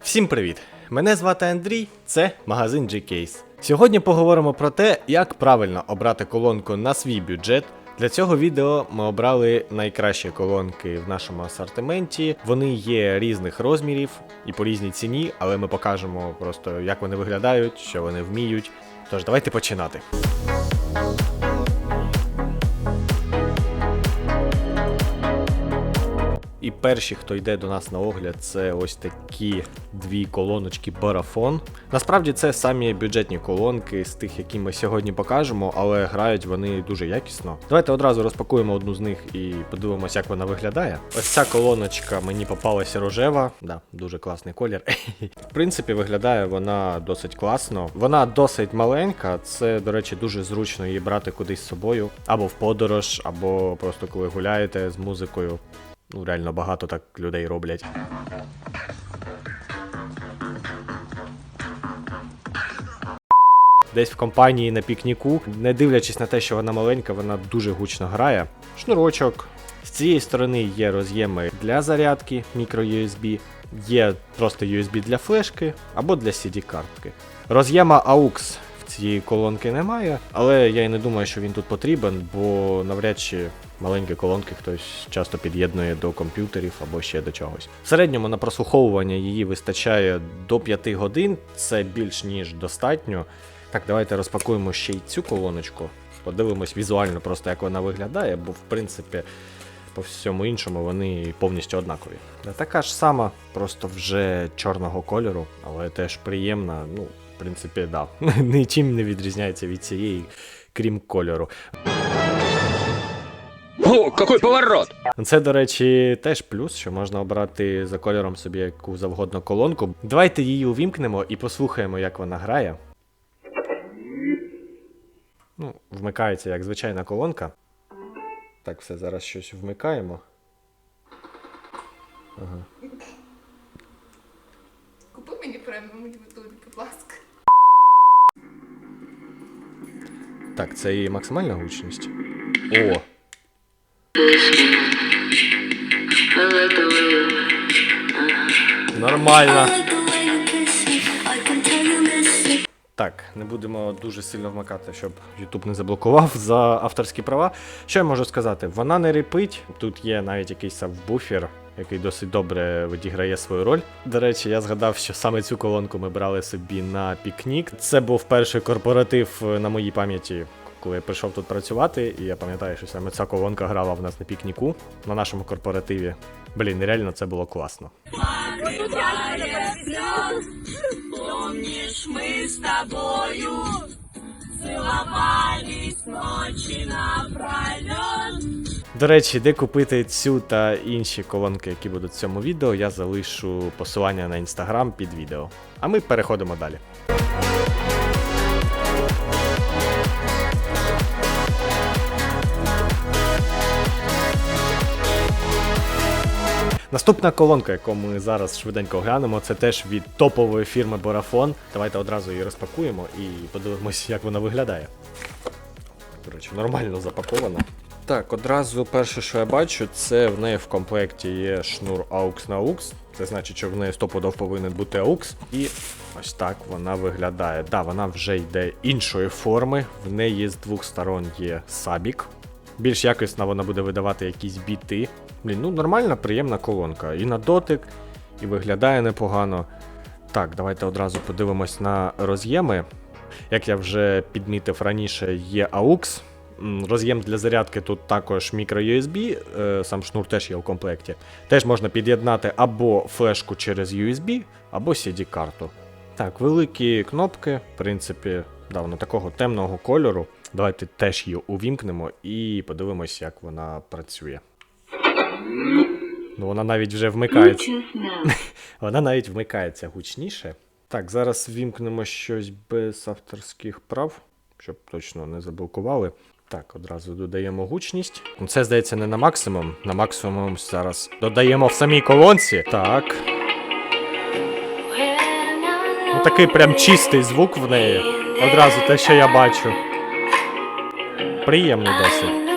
Всім привіт! Мене звати Андрій, це магазин G-Case. Сьогодні поговоримо про те, як правильно обрати колонку на свій бюджет. Для цього відео ми обрали найкращі колонки в нашому асортименті. Вони є різних розмірів і по різній ціні, але ми покажемо просто, як вони виглядають, що вони вміють. Тож давайте починати. І перші, хто йде до нас на огляд, це ось такі дві колоночки Барафон. Насправді це самі бюджетні колонки з тих, які ми сьогодні покажемо, але грають вони дуже якісно. Давайте одразу розпакуємо одну з них і подивимося, як вона виглядає. Ось ця колоночка мені попалася рожева, да, дуже класний колір. В принципі, виглядає вона досить класно. Вона досить маленька, це, до речі, дуже зручно її брати кудись з собою, або в подорож, або просто коли гуляєте з музикою. Ну, реально багато так людей роблять. Десь в компанії на пікніку, не дивлячись на те, що вона маленька, вона дуже гучно грає. Шнурочок. З цієї сторони є роз'єми для зарядки microUSB, є просто USB для флешки або для CD-картки. Роз'єма AUX цієї колонки немає, але я і не думаю, що він тут потрібен, бо навряд чи маленькі колонки хтось часто під'єднує до комп'ютерів або ще до чогось. В середньому на прослуховування її вистачає до 5 годин, це більш ніж достатньо. Так, давайте розпакуємо ще й цю колоночку. Подивимось візуально просто, як вона виглядає, бо в принципі. По всьому іншому вони повністю однакові. Така ж сама, просто вже чорного кольору, але теж приємна. Ну, принципі, да. Нічим не відрізняється від цієї, крім кольору. О, какой поворот! Це, до речі, теж плюс, що можна обрати за кольором собі яку завгодно колонку. Давайте її увімкнемо і послухаємо, як вона грає. Ну, вмикається як звичайна колонка. Так, все, зараз щось вмикаємо. Ага. Купи мені преміум будь ласка. Так, це і максимальна гучність. О! Нормально. Так, не будемо дуже сильно вмикати, щоб YouTube не заблокував за авторські права. Що я можу сказати? Вона не репить. Тут є навіть якийсь сабвуфер, який досить добре відіграє свою роль. До речі, я згадав, що саме цю колонку ми брали собі на пікнік. Це був перший корпоратив е, на моїй пам'яті. Коли я прийшов тут працювати, і я пам'ятаю, що саме ця колонка грала в нас на пікніку на нашому корпоративі. Блін, реально це було класно. До речі, де купити цю та інші колонки, які будуть в цьому відео, я залишу посилання на інстаграм під відео. А ми переходимо далі. Наступна колонка, яку ми зараз швиденько оглянемо, це теж від топової фірми Борафон. Давайте одразу її розпакуємо і подивимось, як вона виглядає. До речі, нормально запакована. Так, одразу перше, що я бачу, це в неї в комплекті є шнур AUX на AUX. Це значить, що в неї стопудов повинен бути AUX. І ось так вона виглядає. Да, вона вже йде іншої форми. В неї з двох сторон є сабік. Більш якісно вона буде видавати якісь біти. Блін, ну нормальна, приємна колонка. І на дотик, і виглядає непогано. Так, давайте одразу подивимось на роз'єми. Як я вже підмітив раніше, є AUX. Роз'єм для зарядки тут також microUSB, е, сам шнур теж є у комплекті. Теж можна під'єднати або флешку через USB, або CD-карту. Так, великі кнопки, в принципі, да, вона такого темного кольору. Давайте теж її увімкнемо і подивимось, як вона працює. Ну, вона навіть вже вмикається. Вона навіть вмикається гучніше. Так, зараз вімкнемо щось без авторських прав, щоб точно не заблокували. Так, одразу додаємо гучність. Ну, Це, здається, не на максимум. На максимум зараз додаємо в самій колонці. Так. Ну, такий прям чистий звук в неї. Одразу те, що я бачу. Приємний досить.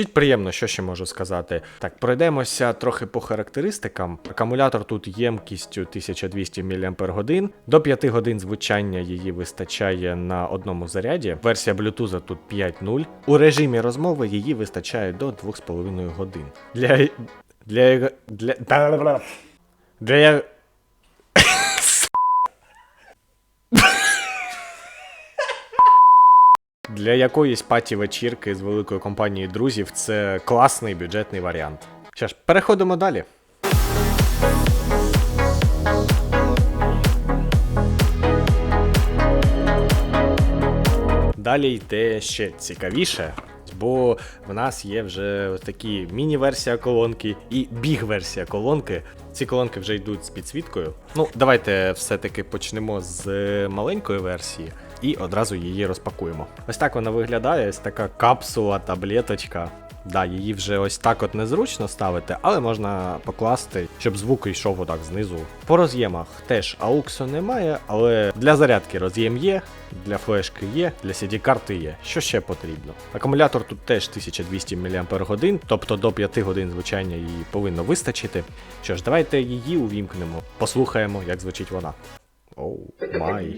Звучить приємно, що ще можу сказати. Так, пройдемося трохи по характеристикам. Акумулятор тут ємкістю 1200 мАч. До 5 годин звучання її вистачає на одному заряді. Версія Bluetooth тут 5.0. У режимі розмови її вистачає до 2,5 годин. Для. Для. Для. Для. для... Для якоїсь паті вечірки з великою компанією друзів це класний бюджетний варіант. Що ж, переходимо далі. Далі йде ще цікавіше, бо в нас є вже такі міні-версія колонки і біг-версія колонки. Ці колонки вже йдуть з підсвіткою. Ну, давайте все-таки почнемо з маленької версії і одразу її розпакуємо. Ось так вона виглядає, ось така капсула, таблеточка. Да, її вже ось так от незручно ставити, але можна покласти, щоб звук йшов отак знизу. По роз'ємах теж ауксу немає, але для зарядки роз'єм є, для флешки є, для CD-карти є. Що ще потрібно? Акумулятор тут теж 1200 мАч, тобто до 5 годин звучання її повинно вистачити. Що ж, давайте її увімкнемо, послухаємо, як звучить вона. Оу, май.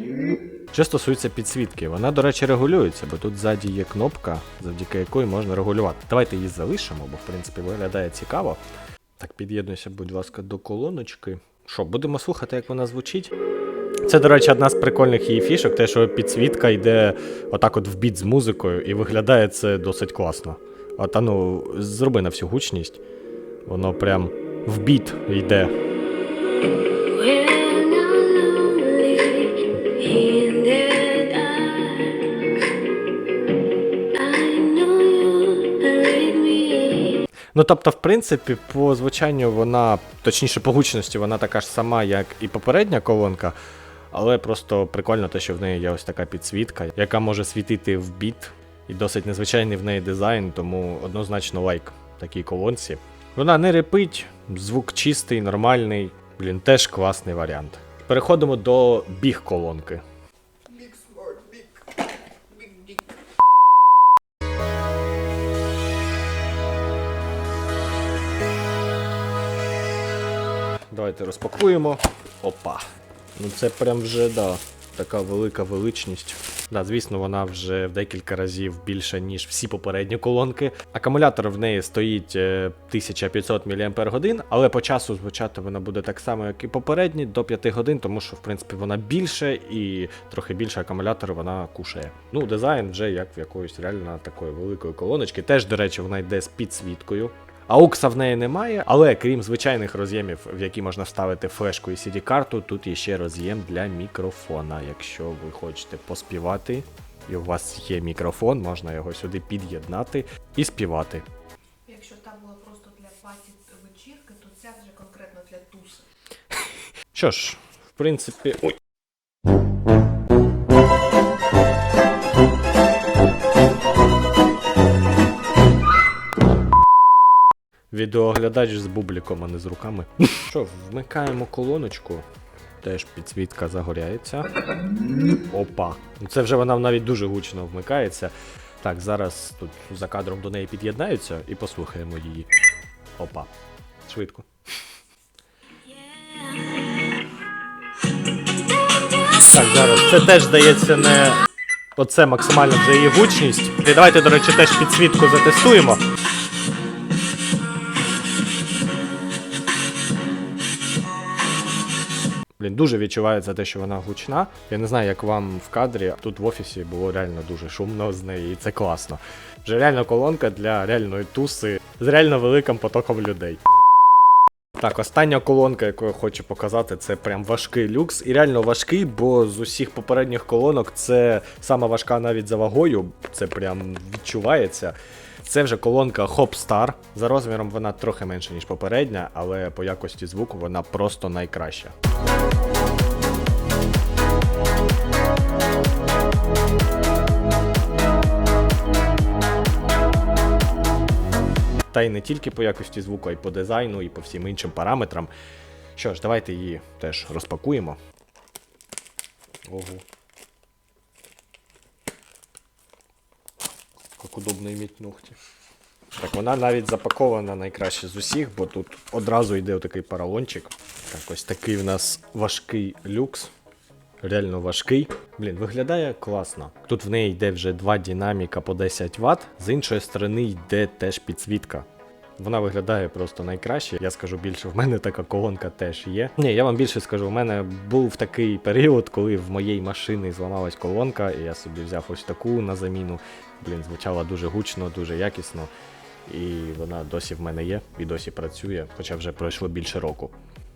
Що стосується підсвітки, вона, до речі, регулюється, бо тут ззаді є кнопка, завдяки якої можна регулювати. Давайте її залишимо, бо в принципі виглядає цікаво. Так, під'єднуйся, будь ласка, до колоночки. Що, будемо слухати, як вона звучить? Це, до речі, одна з прикольних її фішок, те, що підсвітка йде отак от в біт з музикою, і виглядає це досить класно. А ну, зроби на всю гучність. Воно прям в біт йде. Ну, тобто, в принципі, по звучанню вона, точніше, по гучності, вона така ж сама, як і попередня колонка, але просто прикольно те, що в неї є ось така підсвітка, яка може світити в біт. І досить незвичайний в неї дизайн, тому однозначно лайк такій колонці. Вона не репить, звук чистий, нормальний. Блін, теж класний варіант. Переходимо до біг колонки. Давайте розпакуємо. Опа. Ну це прям вже, да, така велика величність. Да, звісно, вона вже в декілька разів більша, ніж всі попередні колонки. Акумулятор в неї стоїть е, 1500 мАч, але по часу звучати вона буде так само, як і попередні, до 5 годин, тому що, в принципі, вона більше і трохи більше акумулятор вона кушає. Ну, дизайн вже як в якоїсь реально такої великої колоночки. Теж, до речі, вона йде з підсвіткою. Аукса в неї немає, але крім звичайних роз'ємів, в які можна вставити флешку і CD-карту, тут є ще роз'єм для мікрофона. Якщо ви хочете поспівати, і у вас є мікрофон, можна його сюди під'єднати і співати. Якщо та була просто для паті вечірки, то ця вже конкретно для туси. Що ж, в принципі. Ой. Відеоглядач з бубліком, а не з руками. Що, вмикаємо колоночку. Теж підсвітка загоряється. Опа. Ну, Це вже вона навіть дуже гучно вмикається. Так, зараз тут за кадром до неї під'єднаються і послухаємо її. Опа. Швидко. Так, зараз. Це теж здається не. Оце максимально вже її гучність. І давайте, до речі, теж підсвітку затестуємо. Блін, дуже відчувається те, що вона гучна. Я не знаю, як вам в кадрі. Тут в офісі було реально дуже шумно з неї, і це класно. Вже реально колонка для реальної туси з реально великим потоком людей. Так, остання колонка, яку я хочу показати, це прям важкий люкс. І реально важкий, бо з усіх попередніх колонок це сама важка навіть за вагою. Це прям відчувається. Це вже колонка Hopstar. За розміром вона трохи менша, ніж попередня, але по якості звуку вона просто найкраща. Та й не тільки по якості звуку, а й по дизайну, і по всім іншим параметрам. Що ж, давайте її теж розпакуємо. Ого. Как удобно иметь ногти. Так, вона навіть запакована найкраще з усіх, бо тут одразу йде такий поролончик. Так, ось такий в нас важкий люкс. Реально важкий. Блін, виглядає класно. Тут в неї йде вже два динаміка по 10 Вт, з іншої сторони йде теж підсвітка. Вона виглядає просто найкраще. Я скажу більше, в мене така колонка теж є. Ні, я вам більше скажу, в мене був такий період, коли в моєї машини зламалась колонка, і я собі взяв ось таку на заміну. Блін, звучала дуже гучно, дуже якісно. І вона досі в мене є і досі працює, хоча вже пройшло більше року.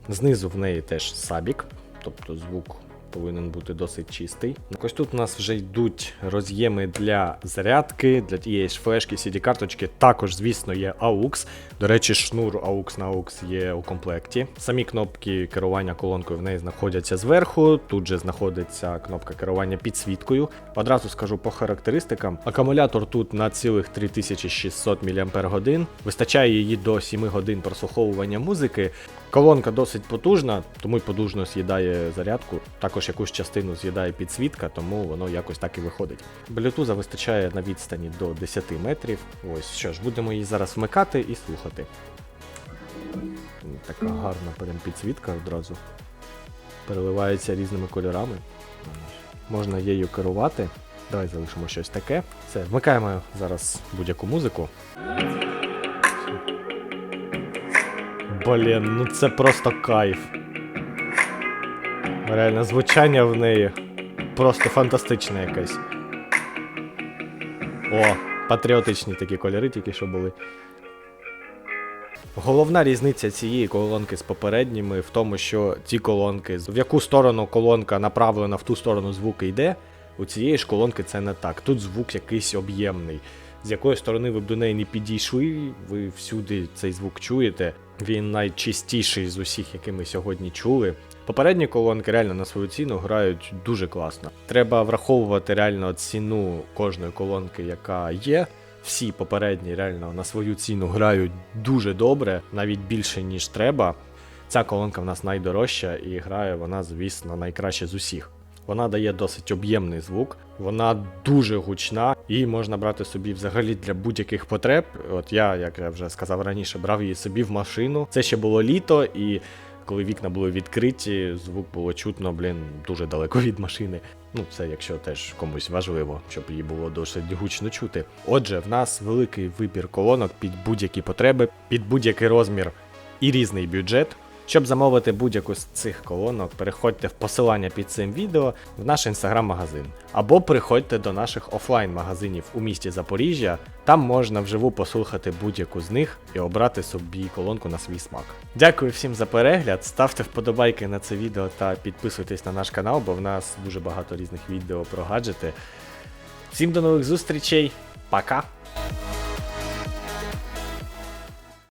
Знизу в неї теж сабік, тобто звук повинен бути досить чистий. Ось тут у нас вже йдуть роз'єми для зарядки, для тієї ж флешки, CD-карточки. Також, звісно, є AUX. До речі, шнур AUX на AUX є у комплекті. Самі кнопки керування колонкою в неї знаходяться зверху. Тут же знаходиться кнопка керування підсвіткою. Одразу скажу по характеристикам. Акумулятор тут на цілих 3600 мАч. Вистачає її до 7 годин прослуховування музики. Колонка досить потужна, тому й потужно з'їдає зарядку. Також якусь частину з'їдає підсвітка, тому воно якось так і виходить. Блютуза вистачає на відстані до 10 метрів. Ось що ж, будемо її зараз вмикати і слухати. Така гарна прям підсвітка одразу. Переливається різними кольорами. Можна її керувати. Давай залишимо щось таке. Все, вмикаємо зараз будь-яку музику. Блін, ну це просто кайф. Реально, звучання в неї просто фантастичне якесь. О, патріотичні такі кольори тільки що були. Головна різниця цієї колонки з попередніми в тому, що ці колонки, в яку сторону колонка направлена, в ту сторону звук йде, у цієї ж колонки це не так. Тут звук якийсь об'ємний. З якої сторони ви б до неї не підійшли, ви всюди цей звук чуєте. Він найчистіший з усіх, які ми сьогодні чули. Попередні колонки реально на свою ціну грають дуже класно. Треба враховувати реально ціну кожної колонки, яка є. Всі попередні реально на свою ціну грають дуже добре, навіть більше ніж треба. Ця колонка в нас найдорожча і грає вона, звісно, найкраще з усіх. Вона дає досить об'ємний звук, вона дуже гучна, і можна брати собі взагалі для будь-яких потреб. От я, як я вже сказав раніше, брав її собі в машину. Це ще було літо, і коли вікна були відкриті, звук було чутно, блін, дуже далеко від машини. Ну, це якщо теж комусь важливо, щоб її було досить гучно чути. Отже, в нас великий вибір колонок під будь-які потреби, під будь-який розмір і різний бюджет. Щоб замовити будь-яку з цих колонок, переходьте в посилання під цим відео в наш інстаграм-магазин. Або приходьте до наших офлайн-магазинів у місті Запоріжжя. Там можна вживу послухати будь-яку з них і обрати собі колонку на свій смак. Дякую всім за перегляд. Ставте вподобайки на це відео та підписуйтесь на наш канал, бо в нас дуже багато різних відео про гаджети. Всім до нових зустрічей. Пока!